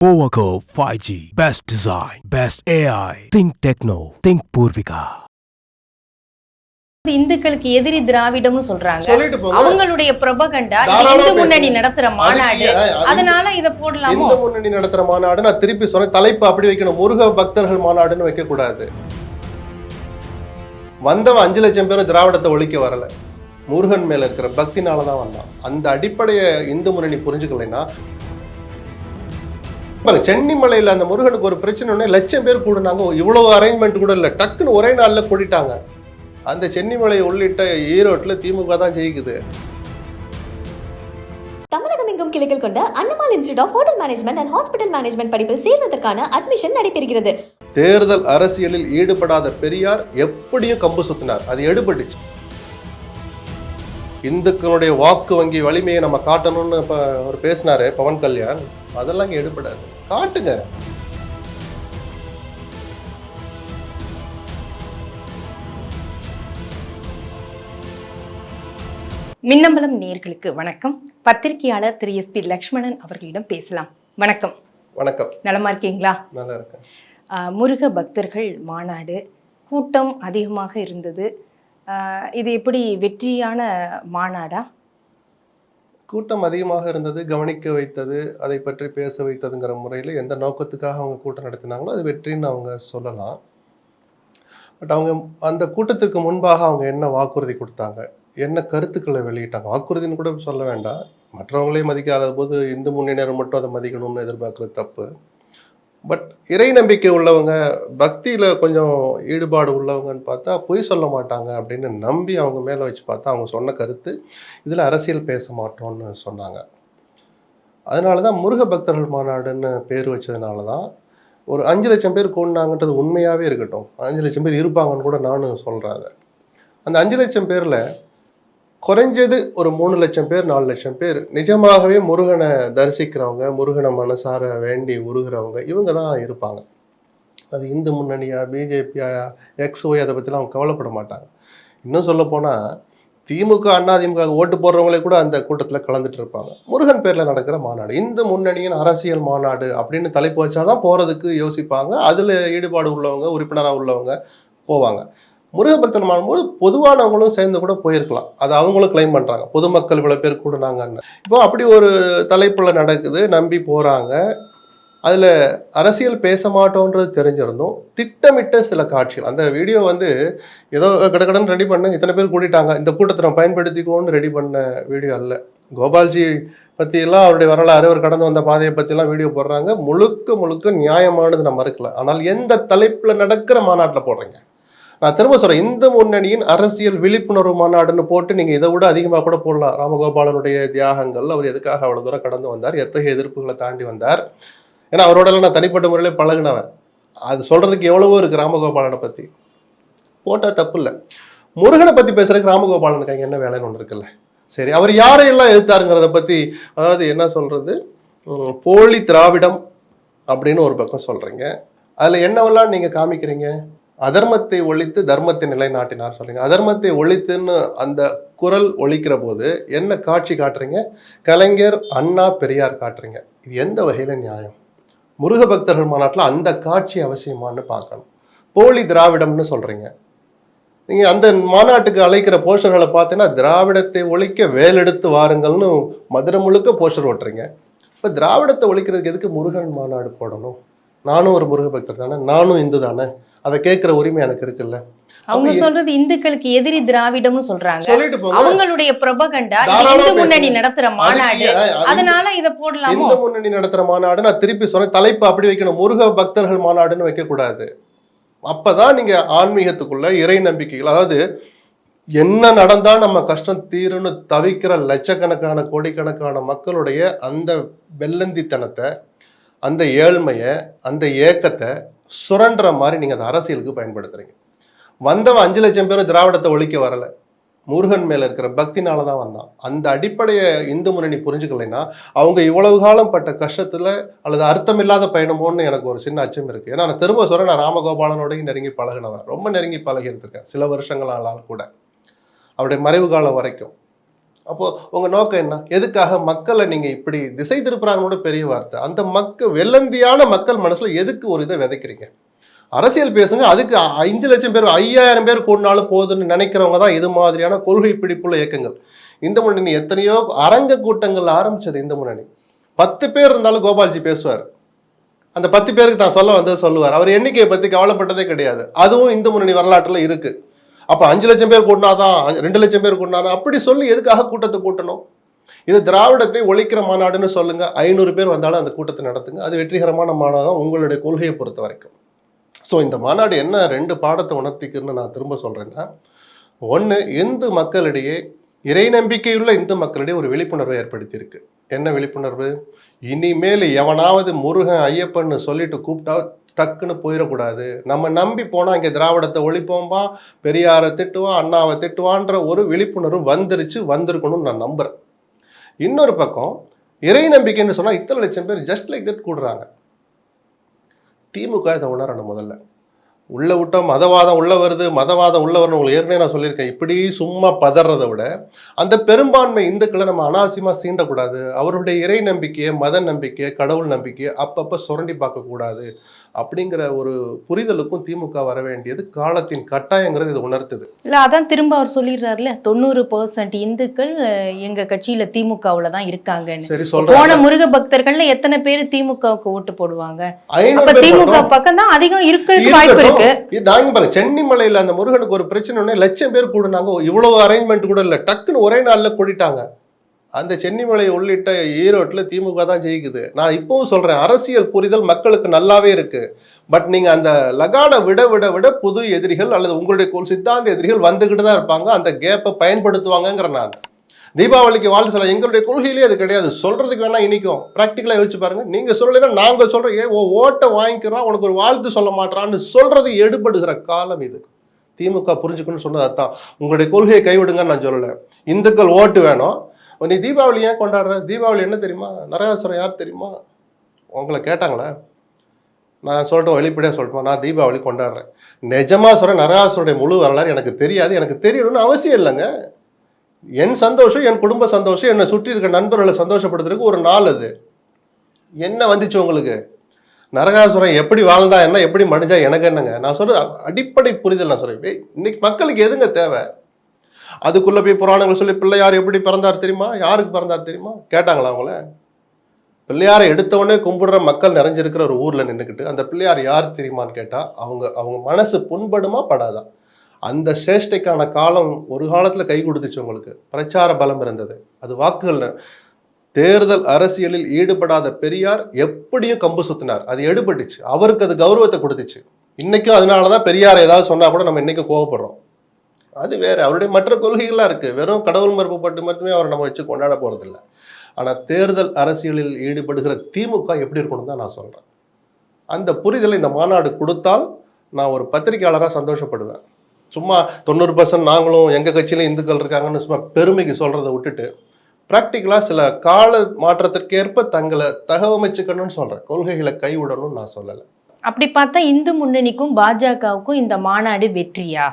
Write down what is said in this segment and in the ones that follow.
Powaco 5G. Best design. Best AI. Think Techno. Think Purvika. இந்துக்களுக்கு எதிரி திராவிடம்னு சொல்றாங்க அவங்களுடைய பிரபகண்டா இந்து முன்னணி. நடத்துற மாநாடு அதனால இத போடலாமோ இந்து முன்னணி நடத்துற மாநாடு நான் திருப்பி சொன்னேன் தலைப்பு அப்படி வைக்கணும் முருக பக்தர்கள் மாநாடுன்னு வைக்க கூடாது வந்தவன் அஞ்சு லட்சம் பேரும் திராவிடத்தை ஒழிக்க வரல முருகன் மேல இருக்கிற பக்தினால தான் வந்தான் அந்த அடிப்படையை இந்து முன்னணி புரிஞ்சுக்கலைன்னா சென்னிமலையில அந்த முருகனுக்கு ஒரு பிரச்சனை உடனே லட்சம் பேர் கூடுனாங்க. இவ்வளவு அரேஞ்ச்மெண்ட் கூட இல்லை. டக்குன்னு ஒரே நாள்ல கூட்டிட்டாங்க அந்த சென்னிமலை உள்ளிட்ட ஈரோட்டுல திமுக தான் ஜெயிக்குது. தமிழகம் எங்கும் கிளைகள் கொண்ட Annamal institute of hotel management and hospital management படிப்பில் சேர்வதற்கான அட்மிஷன் நடைபெறுகிறது. தேர்தல் அரசியலில் ஈடுபடாத பெரியார் எப்படியும் கம்பு சுத்தினார் அது எடுபட்டுச்சு. இந்துக்களுடைய வாக்கு வங்கி வலிமையை நம்ம காட்டணும்னு இப்ப அவர் பேசினாரு பவன் கல்யாண். அதெல்லாம் இங்க எடுபடாது. காட்டுங்க. மின்னம்பலம் நேர்களுக்கு வணக்கம். பத்திரிகையாளர் திரு எஸ் பி லக்ஷ்மணன் அவர்களிடம் பேசலாம். வணக்கம். வணக்கம். நலமா இருக்கீங்களா? நல்லா இருக்கேன். முருக பக்தர்கள் மாநாடு கூட்டம் அதிகமாக இருந்தது. இது எப்படி வெற்றியான மாநாடா? கூட்டம் அதிகமாக இருந்தது கவனிக்க வைத்தது அதை பற்றி பேச வைத்ததுங்கிற முறையில் எந்த நோக்கத்துக்காக அவங்க கூட்டம் நடத்தினாங்களோ அது வெற்றின்னு அவங்க சொல்லலாம். பட் அவங்க அந்த கூட்டத்துக்கு முன்பாக அவங்க என்ன வாக்குறுதி கொடுத்தாங்க? என்ன கருத்துக்களை வெளியிட்டாங்க? வாக்குறுதின்னு கூட சொல்ல வேண்டாம். மற்றவங்களே மதிக்காத போது இந்து முன்னணியினர் மட்டும் அதை மதிக்கணும்னு எதிர்பார்க்குறது தப்பு. பட் இறை நம்பிக்கை உள்ளவங்க பக்தியில் கொஞ்சம் ஈடுபாடு உள்ளவங்கன்னு பார்த்தா பொய் சொல்ல மாட்டாங்க அப்படின்னு நம்பி அவங்க மேலே வச்சு பார்த்தா அவங்க சொன்ன கருத்து இதில் அரசியல் பேச மாட்டோம்னு சொன்னாங்க. அதனால தான் முருக பக்தர்கள் மாநாடுன்னு பேர் வச்சதுனால தான் ஒரு அஞ்சு லட்சம் பேர் கூடினாங்கன்றது உண்மையாகவே இருக்கட்டும். அஞ்சு லட்சம் பேர் இருப்பாங்கன்னு கூட நானும் சொல்கிறேன் அதை. அந்த அஞ்சு லட்சம் பேரில் குறைஞ்சது ஒரு மூணு லட்சம் பேர் நாலு லட்சம் பேர். நிஜமாகவே முருகனை தரிசிக்கிறவங்க முருகனை மனசார வேண்டி உருகிறவங்க இவங்க தான் இருப்பாங்க. அது இந்து முன்னணியா பிஜேபியா எக்ஸ்ஒய் அதை பற்றிலாம் அவங்க கவலைப்பட மாட்டாங்க. இன்னும் சொல்லப்போனால் திமுக அதிமுக ஓட்டு போடுறவங்களே கூட அந்த கூட்டத்தில் கலந்துட்டு இருப்பாங்க. முருகன் பேரில் நடக்கிற மாநாடு இந்து முன்னணியின் அரசியல் மாநாடு அப்படின்னு தலைப்பு வச்சாதான் போகிறதுக்கு யோசிப்பாங்க. அதில் ஈடுபாடு உள்ளவங்க உறுப்பினராக உள்ளவங்க போவாங்க. முருகபக்தன் மாறும்போது பொதுவானவங்களும் சேர்ந்து கூட போயிருக்கலாம். அது அவங்களும் கிளைம் பண்ணுறாங்க பொதுமக்கள் இவ்வளோ பேர் கூடுனாங்கன்னு. இப்போ அப்படி ஒரு தலைப்புல நடக்குது. நம்பி போகிறாங்க அதில் அரசியல் பேச மாட்டோன்றது தெரிஞ்சிருந்தோம் திட்டமிட்ட சில காட்சிகள். அந்த வீடியோ வந்து ஏதோ கடகடன்னு ரெடி பண்ண இத்தனை பேர் கூட்டிட்டாங்க இந்த கூட்டத்தை நம்ம பயன்படுத்திக்கோன்னு ரெடி பண்ண வீடியோ அல்ல. கோபால்ஜி பற்றியெல்லாம் அவருடைய வரலாறு அவர் கடந்து வந்த பாதையை பற்றிலாம் வீடியோ போடுறாங்க. முழுக்க முழுக்க நியாயமானது நம்ம இருக்கல ஆனால் எந்த தலைப்பில் நடக்கிற மாநாட்டில் போடுறீங்க? நான் திரும்ப சொல்றேன் இந்து முன்னணியின் அரசியல் விழிப்புணர்வு மாநாடுன்னு போட்டு நீங்க இதை விட அதிகமாக கூட போடலாம். ராமகோபாலனுடைய தியாகங்கள் அவர் எதுக்காக அவ்வளவு தூரம் கடந்து வந்தார்? எத்தகைய எதிர்ப்புகளை தாண்டி வந்தார்? ஏன்னா அவரோட நான் தனிப்பட்ட முறையில பழகினவன். அது சொல்றதுக்கு எவ்வளவோ இருக்கு ராமகோபாலனை பத்தி. போட்டா தப்பு இல்லை. முருகனை பத்தி பேசுறதுக்கு ராமகோபாலனுக்கு அங்க என்ன வேலைன்னு ஒன்று இருக்குல்ல? சரி அவர் யாரையெல்லாம் எதிர்த்தாருங்கிறத பத்தி அதாவது என்ன சொல்றது? போலி திராவிடம் அப்படின்னு ஒரு பக்கம் சொல்றீங்க. அதுல என்னவெல்லாம் நீங்க காமிக்கிறீங்க? அதர்மத்தை ஒழித்து தர்மத்தை நிலைநாட்டினார் சொல்றீங்க. அதர்மத்தை ஒழித்துன்னு அந்த குரல் ஒழிக்கிற போது என்ன காட்சி காட்டுறீங்க? கலைஞர் அண்ணா பெரியார் காட்டுறீங்க. இது எந்த வகையில நியாயம்? முருக பக்தர்கள் மாநாட்டில் அந்த காட்சி அவசியமான்னு பார்க்கணும். போலி திராவிடம்னு சொல்றீங்க. நீங்க அந்த மாநாட்டுக்கு அழைக்கிற போஸ்டர்களை பார்த்தீங்கன்னா திராவிடத்தை ஒழிக்க வேலெடுத்து வாருங்கள்னு மதுரை முழுக்க போஸ்டர் ஓட்டுறீங்க. இப்போ திராவிடத்தை ஒழிக்கிறதுக்கு எதுக்கு முருகன் மாநாடு போடணும்? நானும் ஒரு முருக பக்தர் தானே? நானும் இந்து தானே? அதை கேட்குற உரிமை எனக்கு இருக்குல்ல. அவங்க சொல்றது இந்துக்களுக்கு எதிரி திராவிடம்னு சொல்றாங்க. அவங்களுடைய பிரபகண்டா இந்து முன்னணி. நடத்துற மாநாடு. அதனால இத போடலாமோ? இந்து முன்னணி நடத்துற மாநாடு நான் திருப்பி சொன்னேன் தலைப்பு அப்படி வைக்கணும். முருக பக்தர்கள் மாநாடுன்னு வைக்க கூடாது அப்பதான் நீங்க ஆன்மீகத்துக்குள்ள இறை நம்பிக்கைகள் அதாவது என்ன நடந்தா நம்ம கஷ்டம் தீரும்னு தவிக்கிற லட்சக்கணக்கான கோடிக்கணக்கான மக்களுடைய அந்த வெள்ளந்தித்தனத்தை அந்த ஏழ்மையை அந்த ஏக்கத்தை சுரண்டுற மாதிரி நீங்கள் அந்த அரசியலுக்கு பயன்படுத்துறீங்க. வந்தவன் அஞ்சு லட்சம் பேரும் திராவிடத்தை ஒழிக்க வரலை. முருகன் மேல இருக்கிற பக்தினால தான் வந்தான். அந்த அடிப்படையை இந்து முன்னணி புரிஞ்சுக்கலைன்னா அவங்க இவ்வளவு காலம் பட்ட கஷ்டத்துல அல்லது அர்த்தமில்லாத பயணமோன்னு எனக்கு ஒரு சின்ன அச்சம் இருக்கு. ஏன்னா நான் திரும்ப சொல்றேன் நான் ராமகோபாலனோடையும் நெருங்கி பழகினவன். ரொம்ப நெருங்கி பழகி இருந்திருக்கேன். சில வருஷங்கள் ஆனாலும் கூட. அவருடைய மறைவு காலம் வரைக்கும். அப்போ உங்க நோக்கம் என்ன? எதுக்காக மக்களை நீங்க இப்படி திசை திருப்புறாங்கன்னு பெரிய வார்த்தை. அந்த மக்கள் வெள்ளந்தியான மக்கள் மனசுல எதுக்கு ஒரு இதை விதைக்கிறீங்க? அரசியல் பேசுங்க அதுக்கு அஞ்சு லட்சம் பேர் ஐயாயிரம் பேர் கூடினாலும் போதுன்னு நினைக்கிறவங்க தான் இது மாதிரியான கொள்கை பிடிப்புள்ள இயக்கங்கள். இந்த முன்னணி எத்தனையோ அரங்க கூட்டங்கள் ஆரம்பிச்சது இந்த முன்னணி. பத்து பேர் இருந்தாலும் கோபால்ஜி பேசுவார். அந்த பத்து பேருக்கு தான் சொல்ல வந்தது சொல்லுவார். அவர் எண்ணிக்கையை பத்தி கவலைப்பட்டதே கிடையாது. அதுவும் இந்து முன்னணி வரலாற்றுல இருக்கு. அப்போ அஞ்சு லட்சம் பேர் கூட்டினாதான் ரெண்டு லட்சம் பேர் கூட்டினாதான் அப்படி சொல்லி எதுக்காக கூட்டத்தை கூட்டணும்? இது திராவிடத்தை ஒழிக்கிற மாநாடுன்னு சொல்லுங்க. ஐநூறு பேர் வந்தாலும் அந்த கூட்டத்தை நடத்துங்க. அது வெற்றிகரமான மாநாடு உங்களுடைய கொள்கையை பொறுத்த வரைக்கும். ஸோ இந்த மாநாடு என்ன ரெண்டு பாடத்தை உணர்த்திக்குன்னு நான் திரும்ப சொல்றேன்னா ஒன்று இந்து மக்களிடையே இறை நம்பிக்கையுள்ள இந்து மக்களிடையே ஒரு விழிப்புணர்வை ஏற்படுத்தியிருக்கு. என்ன விழிப்புணர்வு? இனிமேல் எவனாவது முருகன் ஐயப்பன்னு சொல்லிட்டு கூப்பிட்டா டக்குன்னு போயிடக்கூடாது. நம்ம நம்பி போனால் இங்கே திராவிடத்தை ஒழிப்போம்பா பெரியாரை திட்டுவான் அண்ணாவை திட்டுவான்ற ஒரு விழிப்புணர்வு வந்துருச்சு வந்திருக்கணும்னு நான் நம்புகிறேன் இன்னொரு பக்கம் இறை நம்பிக்கைன்னு சொன்னால் இத்தனை லட்சம் பேர் ஜஸ்ட் லைக் தட் கூடுறாங்க. திமுக இதை உணரணும் முதல்ல. உள்ள விட்டோம் மதவாதம் உள்ள வருது மதவாதம் உள்ள வரணும் உங்களுக்கு ஏற்கனவே நான் சொல்லியிருக்கேன். இப்படி சும்மா பதறதை விட அந்த பெரும்பான்மை இந்துக்களை நம்ம அனாவசியமாக சீண்டக்கூடாது. அவருடைய இறை நம்பிக்கையை மத நம்பிக்கையை கடவுள் நம்பிக்கையை அப்பப்போ சுரண்டி பார்க்கக்கூடாது. அப்படிங்கிற ஒரு புரிதலுக்கும் திமுக வர வேண்டியது காலத்தின் கட்டாயங்கிறது இது உணர்த்துது. இல்ல அதான் திரும்ப அவர் சொல்லிடுறாருல தொண்ணூறு பர்சன்ட் இந்துக்கள் எங்க கட்சியில திமுகவுல தான் இருக்காங்கன்னு. சரி போன முருக பக்தர்கள்ல எத்தனை பேர் திமுகவுக்கு ஓட்டு போடுவாங்க? திமுக பக்கம் தான் அதிகம் இருக்கிறதுக்கு வாய்ப்பு இருக்கு. நாங்க பாருங்க சென்னிமலையில அந்த முருகனுக்கு ஒரு பிரச்சனை லட்சம் பேர் கூடுனாங்க இவ்வளவு அரேஞ்ச்மெண்ட் கூட இல்ல டக்குன்னு ஒரே நாள்ல கூடிட்டாங்க. அந்த சென்னிமலை உள்ளிட்ட ஈரோட்டில் திமுக தான் ஜெயிக்குது. நான் இப்பவும் சொல்கிறேன் அரசியல் புரிதல் மக்களுக்கு நல்லாவே இருக்குது பட் நீங்கள் அந்த லகானை விட விட விட புது எதிரிகள் அல்லது உங்களுடைய கொள் சித்தாந்த எதிரிகள் வந்துக்கிட்டு தான் இருப்பாங்க. அந்த கேப்பை பயன்படுத்துவாங்கங்கிற நான். தீபாவளிக்கு வாழ்த்து சொல்ல எங்களுடைய கொள்கையிலே அது கிடையாது. சொல்கிறதுக்கு வேணால் இனிக்கும். ப்ராக்டிக்கலாக யோசிச்சு பாருங்கள் நீங்கள் சொல்லலைன்னா நாங்கள் சொல்கிறோம் ஏ ஓ ஓட்டை வாங்கிக்கிறான் உனக்கு ஒரு வாழ்த்து சொல்ல மாட்டான்னு சொல்கிறது எடுபடுகிற காலம் இது. திமுக புரிஞ்சுக்கணும்னு சொன்னது அதான். உங்களுடைய கொள்கையை கைவிடுங்கன்னு நான் சொல்லலை. இந்துக்கள் ஓட்டு வேணும். நீ தீபாவளி ஏன் கொண்டாடுற? தீபாவளி என்ன தெரியுமா? நரகாசுரம் யார் தெரியுமா? உங்களை கேட்டாங்களா? நான் சொல்லட்டும் வெளிப்படையாக சொல்லட்டுமா நான் தீபாவளி கொண்டாடுறேன். நிஜமாக சொல்கிறேன் நரகாசுரனுடைய முழு வரலாறு எனக்கு தெரியாது. எனக்கு தெரியணும்னு அவசியம் இல்லைங்க. என் சந்தோஷம் என் குடும்ப சந்தோஷம் என்னை சுற்றி இருக்க நண்பர்களை சந்தோஷப்படுத்துறதுக்கு ஒரு நாள் அது. என்ன வந்துச்சு உங்களுக்கு? நரகாசுரன் எப்படி வாழ்ந்தா என்ன எப்படி மடிஞ்சா எனக்கு என்னங்க? நான் சொல்ற அடிப்படை புரிதல் நான் சொல்றேன். இன்னைக்கு மக்களுக்கு எதுங்க தேவை? அதுக்குள்ள போய் புராணங்கள் சொல்லி பிள்ளையார் எப்படி பிறந்தார் தெரியுமா? யாருக்கு பிறந்தார் தெரியுமா? கேட்டாங்களா அவங்கள? பிள்ளையாரை எடுத்த உடனே கும்பிடுற மக்கள் நிறைஞ்சிருக்கிற ஒரு ஊர்ல நின்றுக்கிட்டு அந்த பிள்ளையார் யார் தெரியுமான்னு கேட்டா அவங்க அவங்க மனசு புண்படுமா படாதா? அந்த சேஷ்டைக்கான காலம் ஒரு காலத்துல கை கொடுத்துச்சு உங்களுக்கு. பிரச்சார பலம் இருந்தது. அது வாக்குகள் தேர்தல் அரசியலில் ஈடுபடாத பெரியார் எப்படியும் கம்பு சுத்தினார். அது எடுபட்டுச்சு. அவருக்கு அது கௌரவத்தை கொடுத்துச்சு. இன்னைக்கும் அதனாலதான் பெரியார் ஏதாவது சொன்னா கூட நம்ம இன்னைக்கும் கோவப்படுறோம். அது வேறு. அவருடைய மற்ற கொள்கைகள்லாம் இருக்குது வெறும் கடவுள் மறுப்பு பட்டு மட்டுமே அவரை நம்ம வச்சு கொண்டாட போகிறதில்ல ஆனால் தேர்தல் அரசியலில் ஈடுபடுகிற திமுக எப்படி இருக்கணும் தான் நான் சொல்கிறேன் அந்த புரிதலை இந்த மாநாடு கொடுத்தால் நான் ஒரு பத்திரிகையாளராக சந்தோஷப்படுவேன். சும்மா தொண்ணூறு பர்சன்ட் நாங்களும் எங்கள் கட்சியிலும் இந்துக்கள் இருக்காங்கன்னு சும்மா பெருமைக்கு சொல்கிறத விட்டுட்டு ப்ராக்டிக்கலாக சில கால மாற்றத்திற்கேற்ப தங்களை தகவமைச்சுக்கணும்னு சொல்கிறேன் கொள்கைகளை கைவிடணும்னு நான் சொல்லலை. அப்படி பார்த்தா இந்து முன்னணிக்கும் பாஜகவுக்கும் இந்த மாநாடு வெற்றியா?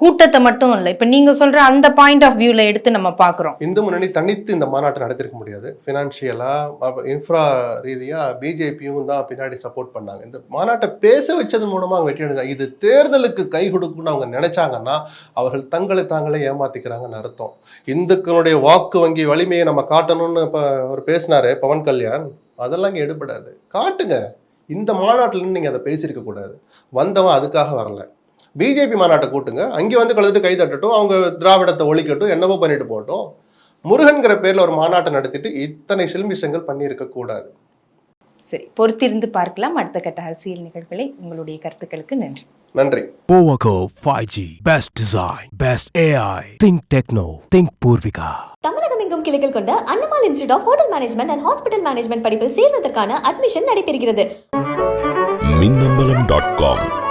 கூட்டத்தை மட்டும் இல்லை. இப்போ நீங்க சொல்ற அந்த பாயிண்ட் ஆஃப் வியூல எடுத்து நம்ம பார்க்குறோம் இந்து முன்னணி தனித்து இந்த மாநாட்டை நடத்திருக்க முடியாது. ஃபினான்ஷியலாக இன்ஃப்ரா ரீதியாக பிஜேபியும் தான் பின்னாடி சப்போர்ட் பண்ணாங்க. இந்த மாநாட்டை பேச வச்சது மூலமாக அவங்க வெற்றி அடைஞ்சாங்க. இது தேர்தலுக்கு கை கொடுக்குன்னு அவங்க நினைச்சாங்கன்னா அவர்கள் தங்களை தாங்களே ஏமாத்திக்கிறாங்கன்னு அர்த்தம். இந்துக்களுடைய வாக்கு வங்கி வலிமையை நம்ம காட்டணும்னு இப்போ அவர் பேசினாரு பவன் கல்யாண். அதெல்லாம் இங்கே எடுபடாது. காட்டுங்க. இந்த மாநாட்டில் நீங்கள் அதை பேசியிருக்க கூடாது. வந்தவன் அதுக்காக வரல. பிஜேபி மாநாட்டை கூட்டுங்க அங்கே வந்து கலந்துட்டு கை தட்டட்டும் அவங்க திராவிடத்தை ஒழிக்கட்டும் என்னவோ பண்ணிட்டு போகட்டும் முருகன்கிற பேர்ல ஒரு மாநாட்டை நடத்திட்டு இத்தனை சில்மிஷங்கள் பண்ணியிருக்க கூடாது சரி பொறுத்திருந்து பார்க்கலாம் அடுத்த கட்ட அரசியல் நிகழ்வுகளை உங்களுடைய கருத்துக்களுக்கு நன்றி நன்றி Powaco 5G. Best design. Best AI. Think Techno. Think Purvika. தமிழகம் எங்கும் கிளைகள் கொண்ட Annamal institute of hotel management and hospital management படிப்பில் சேர்வதற்கான அட்மிஷன் நடைபெறுகிறது மின்னம்பலம் டாட் காம்